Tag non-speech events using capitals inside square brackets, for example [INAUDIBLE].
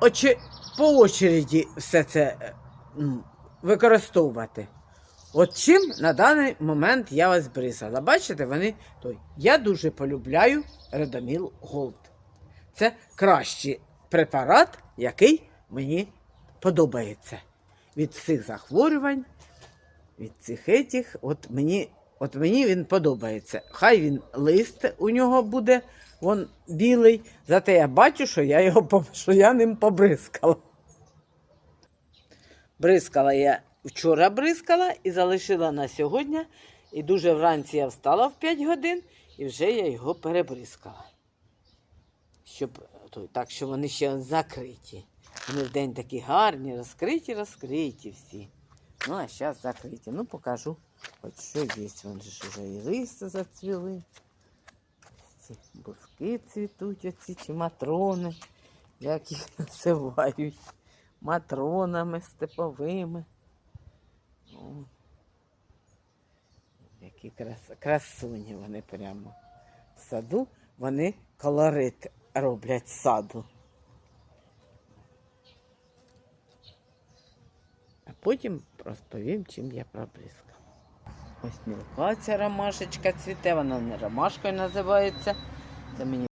очі- по очереді все це е, використовувати. От чим на даний момент я вас бризала. Бачите, вони той. Я дуже полюбляю Редоміл Голд. Це кращий препарат, який мені подобається. Від всіх захворювань, від цих етіх, от мені, от мені він подобається. Хай він лист у нього буде, він білий, зате я бачу, що я його що я ним побризкала. Бризкала я вчора бризкала і залишила на сьогодні. І дуже вранці я встала в 5 годин і вже я його перебризкала. Щоб, так що вони ще закриті. Вони в день такі гарні, розкриті, розкриті всі. Ну, а зараз закриті. Ну, покажу, хоч що є. Вон же і риси зацвіли. Ці буски цвітуть, оці чи матрони, як їх [LAUGHS] називають. Матронами степовими. Які крас... красуні вони прямо. В саду вони колорит роблять саду. Потім розповім, чим я пробризкала. Ось мілка ця ромашечка цвіте, вона не ромашкою називається. Це мені